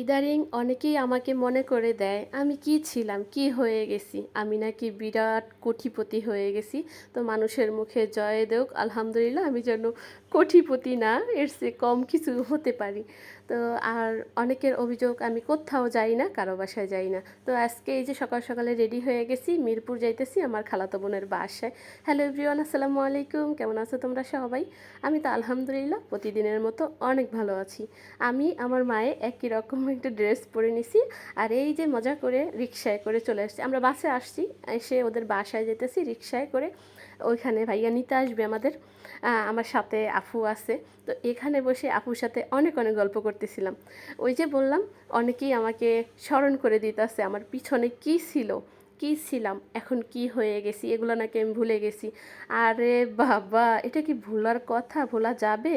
ইদারিং অনেকেই আমাকে মনে করে দেয়, আমি কি ছিলাম? কি হয়ে গেছি? আমি নাকি বিরাট কোটিপতি হয়ে গেছি। তো মানুষের মুখে জয় দেওক আলহামদুলিল্লাহ, আমি যেন কোটিপতি না, এর চেয়ে কম কিছু হতে পারি। তো আর অনেকের অভিযোগ আমি কোথাও যাই না, কারও বাসায় যাই না। তো আজকে এই যে সকাল সকালে রেডি হয়ে গেছি, মিরপুর যাইতেছি আমার খালাতো বোনের বাসায়। হ্যালো এভরিওয়ান, আসসালামু আলাইকুম, কেমন আছো তোমরা সবাই? আমি তো আলহামদুলিল্লাহ প্রতিদিনের মতো অনেক ভালো আছি। আমি আমার মায়ে একই রকম একটা ড্রেস পরে নিছি, আর এই যে মজা করে রিক্সায় করে চলে আসছি। আমরা বাসে আসছি, এসে ওদের বাসায় যেতেছি, রিক্সায় করে ওইখানে ভাইয়া নিতে আসবে আমাদের। আমার সাথে আফু আছে। তো এখানে বসে আপুর সাথে অনেক অনেক গল্প করতেছিলাম। ওই যে বললাম, অনেকেই আমাকে স্মরণ করে দিতেছে, আমার পিছনে কি ছিল? কি ছিলাম? এখন কি হয়ে গেছি? এগুলো নাকি আমি ভুলে গেছি। আরে বাবা, এটা কি ভোলার কথা? ভোলা যাবে?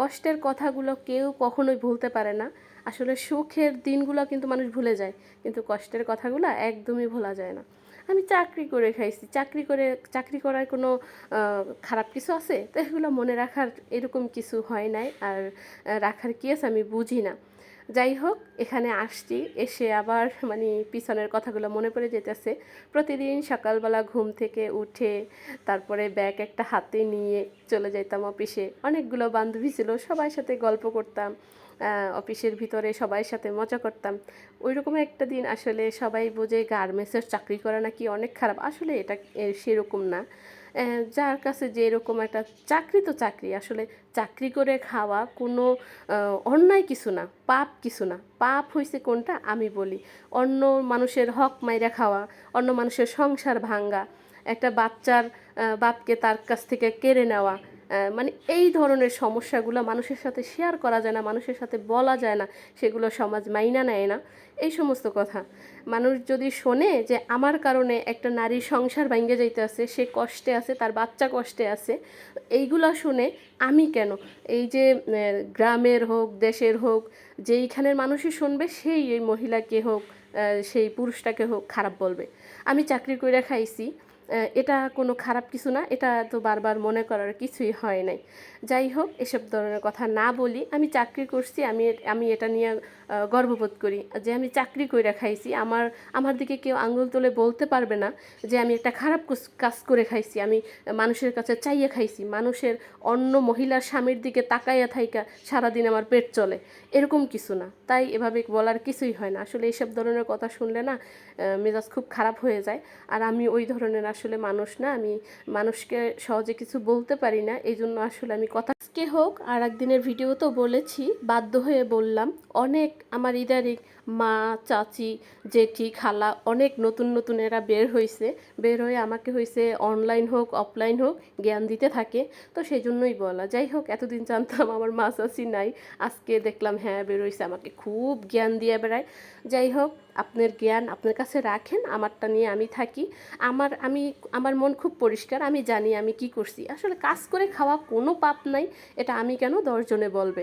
কষ্টের কথাগুলো কেউ কখনোই ভুলতে পারে না। আসলে সুখের দিনগুলো কিন্তু মানুষ ভুলে যায়, কিন্তু কষ্টের কথাগুলো একদমই ভোলা যায় না। আমি চাকরি করে খাইছি। চাকরি করে, চাকরি করার কোনো খারাপ কিছু আছে? তো এগুলো মনে রাখার এরকম কিছু হয় নাই আর রাখার কি আছে আমি বুঝি না। যাই হোক, এখানে আসছি, এসে আবার মানে পিছনের কথাগুলো মনে পড়ে যেতেছে। প্রতিদিন সকালবেলা ঘুম থেকে উঠে তারপরে ব্যাগ একটা হাতে নিয়ে চলে যেতাম অফিসে। অনেকগুলো বান্ধবী ছিল, সবার সাথে গল্প করতাম। অফিসের ভিতরে সবার সাথে মজা করতাম। ওই রকম একটা দিন আসলে সবাই বোঝে গার্মেন্টসের চাকরি করা নাকি অনেক খারাপ। আসলে এটা সেরকম না। যার কাছে যে এরকম একটা চাকরি তো চাকরি। আসলে চাকরি করে খাওয়া কোনো অন্যায় কিছু না, পাপ কিছু না। পাপ হয়েছে কোনটা? আমি বলি, অন্য মানুষের হক মাইরা খাওয়া, অন্য মানুষের সংসার ভাঙ্গা, একটা বাচ্চার বাপকে তার কাছ থেকে কেড়ে নেওয়া মানে এই ধরনের সমস্যাগুলো মানুষের সাথে শেয়ার করা যায় না, মানুষের সাথে বলা যায় না, সেগুলো সমাজ মাইনা নেয় না। এই সমস্ত কথা। মানুষ যদি শোনে যে আমার কারণে একটা নারীর সংসার ভাঙ্গে যাইতে আছে, সে কষ্টে আছে, তার বাচ্চা কষ্টে আছে, এইগুলো শুনে আমি কেন? এই যে গ্রামের হোক, দেশের হোক, যেইখানের মানুষই শুনবে, সেই এই মহিলাকে হোক সেই পুরুষটাকে হোক, খারাপ বলবে। আমি চাকরি করে খাইছি এটা কোনো খারাপ কিছু না, এটা তো বারবার মনে করার কিছুই হয় নাই। যাই হোক, এসব ধরনের কথা না বলি, আমি চাকরি করছি, আমি আমি এটা নিয়ে গর্ববোধ করি যে আমি চাকরি করে খাইছি। আমার আমার দিকে কেউ আঙুল তুলে বলতে পারবে না যে আমি একটা খারাপ কাজ করে খাইছি, আমি মানুষের কাছে চাইয়ে খাইছি, মানুষের অন্য মহিলার স্বামীর দিকে তাকাইয়া থাইকা সারাদিন আমার পেট চলে। এরকম কিছু না, তাই এভাবে বলার কিছুই হয় না। আসলে এইসব ধরনের কথা শুনলে না মেজাজ খুব খারাপ হয়ে যায়। আর আমি ওই ধরনের আসলে মানুষ না, আমি মানুষকে সহজে কিছু বলতে পারি না এই জন্য আসলে আমি কথা আজকে হোক আর একদিনের ভিডিও তো বলেছি, বাধ্য হয়ে বললাম। অনেক আমার ইদারিং মা, চাচি, জেঠি, খালা অনেক নতুন নতুন এরা বের হয়েছে বের হয়ে আমাকে হয়েছে অনলাইন হোক অফলাইন হোক, জ্ঞান দিতে থাকে। তো সেই জন্যই বলা। যাই হোক, এতদিন জানতাম আমার মা, চাচি নাই। আজকে দেখলাম হ্যাঁ বের হয়েছে আমাকে। খুব জ্ঞান দিয়ে বেড়ায়। যাই হোক আপনার জ্ঞান আপনার কাছে রাখেন, আমারটা নিয়ে আমি থাকি। আমার, আমি, আমার মন খুব পরিষ্কার, আমি জানি আমি কি করছি। আসলে কাজ করে খাওয়া কোনো পাপ নাই, এটা আমি কেন দশজনে বলবে?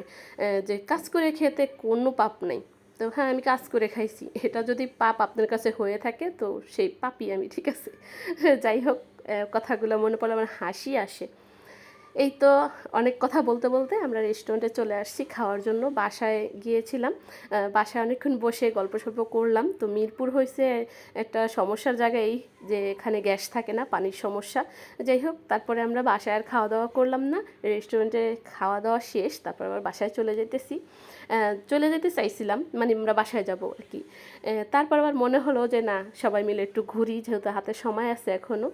যে কাজ করে খেতে কোনো পাপ নাই। তো হ্যাঁ আমি কাজ করে খাইছি। এটা যদি পাপ আপনার কাছে হয়ে থাকে, তো সেই পাপই আমি, ঠিক আছে? যাই হোক কথাগুলো মনে পড়লে আমার হাসি আসে। এই তো অনেক কথা বলতে বলতে আমরা রেস্টুরেন্টে চলে আসছি খাওয়ার জন্য। বাসায় গিয়েছিলাম বাসায় অনেকক্ষণ বসে গল্প সল্প করলাম। তো মিরপুর হয়েছে একটা সমস্যার জায়গায় এই যে এখানে গ্যাস থাকে না, পানির সমস্যা। যাই হোক, তারপরে আমরা বাসায় আর খাওয়া দাওয়া করলাম না। রেস্টুরেন্টে খাওয়া দাওয়া শেষ, তারপর আবার বাসায় চলে যেতেছি। চলে যেতে চাইছিলাম মানে আমরা বাসায় যাব আর কি। তারপর আবার মনে হলো যে না, সবাই মিলে একটু ঘুরি, যেহেতু হাতে সময় আছে এখনও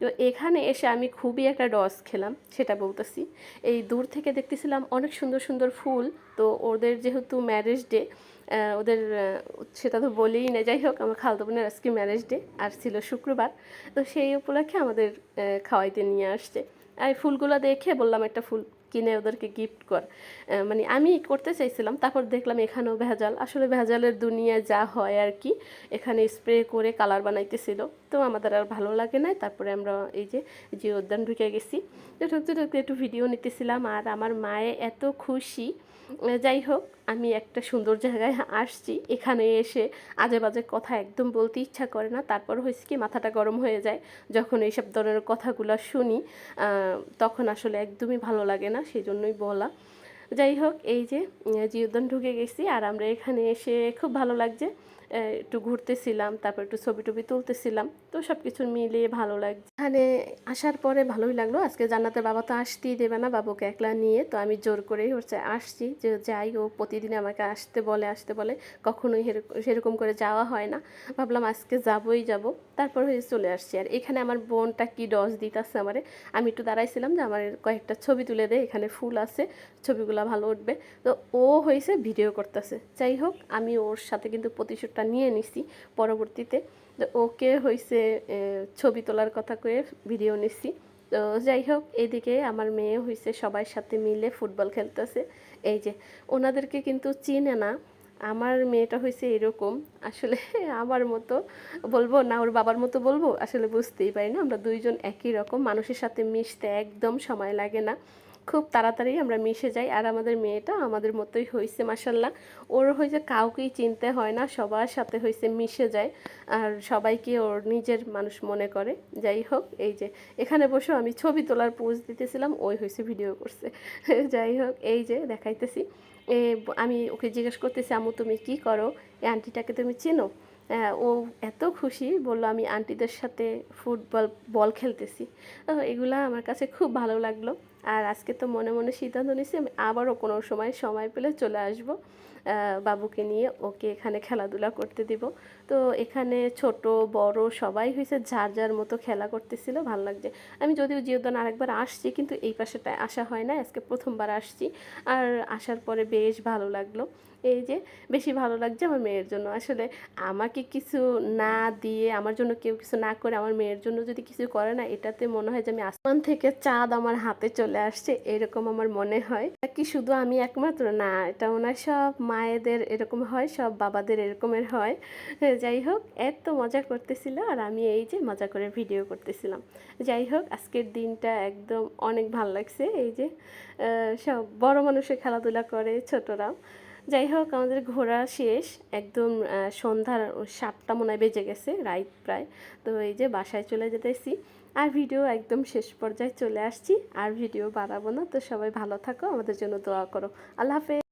তো এখানে এসে আমি খুবই একটা ডস খেলাম, সেটা বলতেছি। এই দূর থেকে দেখতেছিলাম অনেক সুন্দর সুন্দর ফুল, তো ওদের যেহেতু ম্যারেজ ডে ওদের সেটা তো বলেই না, যাই হোক, আমার খালতো বোনের আজকে ম্যারেজ ডে আর ছিল শুক্রবার। তো সেই উপলক্ষে আমাদের খাওয়াইতে নিয়ে আসছে। আর ফুলগুলো দেখে বললাম একটা ফুল কিনে ওদেরকে গিফট কর। মানে আমি করতে চাইছিলাম, তারপর দেখলাম এখানেও ভেজাল। আসলে ভেজালের দুনিয়া যা হয় আর কি, এখানে স্প্রে করে কালার বানাইতেছিল। তো আমাদের আর ভালো লাগে না তারপরে আমরা এই যে যে উদ্যান ঢুকে গেছি। ঢুকতে ঢুকতে একটু ভিডিও নিতেছিলাম। আর আমার মায়ে এত খুশি। যাই হোক, আমি একটা সুন্দর জায়গায় আসছি। এখানে এসে আজে বাজে কথা একদম বলতে ইচ্ছা করে না। তারপর হয়েছে কি, মাথাটা গরম হয়ে যায়। যখন এইসব ধরনের কথাগুলো শুনি তখন আসলে একদমই ভালো লাগে না। সেই জন্যই বলা। যাই হোক, এই যে জিওদান ঢুকে গেছি আর আমরা এখানে এসে খুব ভালো লাগছে। একটু ঘুরতেছিলাম, তারপর একটু ছবি টবি তুলতেছিলাম। তো সব কিছু মিলিয়ে ভালো লাগছে। এখানে আসার পরে ভালোই লাগল। আজকে জান্নাতের বাবা তো আসতেই দেবে না, বাবুকে একলা নিয়ে। তো আমি জোর করেই হচ্ছে আসছি। যে যাই ও প্রতিদিন আমাকে আসতে বলে আসতে বলে। কখনোই সেরকম করে যাওয়া হয় না। ভাবলাম আজকে যাবই যাব। তারপর হয়ে চলে আসছি। আর এখানে আমার বোনটা কি ডস দিতেছে আমারে? আমি একটু দাঁড়াইছিলাম যে আমার কয়েকটা ছবি তুলে দেয় এখানে ফুল আছে, ছবিগুলো ভালো উঠবে। তো ও হয়েছে ভিডিও করতেছে। যাই হোক, আমি ওর সাথে কিন্তু প্রতিশোধটা নিয়ে নিছি পরবর্তীতে। তো ওকে হয়েছে ছবি তোলার কথা কয়ে ভিডিও নিছি। তো যাই হোক এদিকে আমার মেয়ে হয়েছে সবার সাথে মিলে ফুটবল খেলতেছে। এই যে, ওনাদেরকে কিন্তু চিনে না। আমার মেয়েটা হয়েছে এরকম। আসলে আমার মতো বলব না, ওর বাবার মতো বলব, আসলে বুঝতেই পারি না। আমরা দুইজন একই রকম, মানুষের সাথে মিশতে একদম সময় লাগে না। খুব তাড়াতাড়ি আমরা মিশে যাই। আর আমাদের মেয়েটা আমাদের মতোই হয়েছে মাসাল্লাহ ওর হয়েছে কাউকেই চিনতে হয় না, সবার সাথে হয়েছে মিশে যায়। আর সবাইকে ওর নিজের মানুষ মনে করে। যাই হোক, এই যে এখানে বসে আমি ছবি তোলার পোজ দিতেছিলাম, ওই হয়েছে ভিডিও করছে। যাই হোক, এই যে দেখাইতেছি। এ, আমি ওকে জিজ্ঞেস করতেছি আমু তুমি কি করো? এই আন্টিটাকে তুমি চেনো? ও এত খুশি, বলল, আমি আন্টিদের সাথে ফুটবল, বল খেলতেছি। এগুলা আমার কাছে খুব ভালো লাগল। আর আজকে তো মনে মনে সিদ্ধান্ত নিয়েছি, আমি আবারও কোনো সময় সময় পেলে চলে আসব। বাবুকে নিয়ে ওকে এখানে খেলাধুলা করতে দিব। তো এখানে ছোট, বড় সবাই হয়েছে, যার যার মতো খেলা করতেছিল, ভালো লাগছে। আমি যদিও জিওদান আরেকবার আসছি, কিন্তু এই পাশেটায় আসা হয় না আজকে প্রথমবার আসছি। আর আসার পরে বেশ ভালো লাগল। এই যে বেশি ভালো লাগছে আমার মেয়ের জন্য। আসলে আমাকে কিছু না দিয়ে, আমার জন্য কেউ কিছু না করে আমার মেয়ের জন্য যদি কিছু করে না, এটাতে মনে হয় যে আমি আসমান থেকে চাঁদ আমার হাতে চলে আসছে, এরকম আমার মনে হয়। কি শুধু আমি একমাত্র? না, এটা ওনার সব মায়েদের এরকম হয়, সব বাবাদের এরকমের হয়। যাই হোক, এত মজা করতেছিল আর আমি এই যে মজা করে ভিডিও করতেছিলাম। যাই হোক, আজকের দিনটা একদম অনেক ভালো লাগছে। এই যে সব বড় মানুষে খেলাধুলা করে ছোটরাও। যাই হোক, আমাদের ঘোরা শেষ। একদম সন্ধ্যার সাতটা মনে হয় বেজে গেছে রাইট প্রায়। তো এই যে বাসায় চলে যেতেছি। আর ভিডিও একদম শেষ পর্যায়ে চলে আসছি। আর ভিডিও বাড়াবো না। তো সবাই ভালো থাকো, আমাদের জন্য দোয়া করো। আল্লাহ হাফেজ।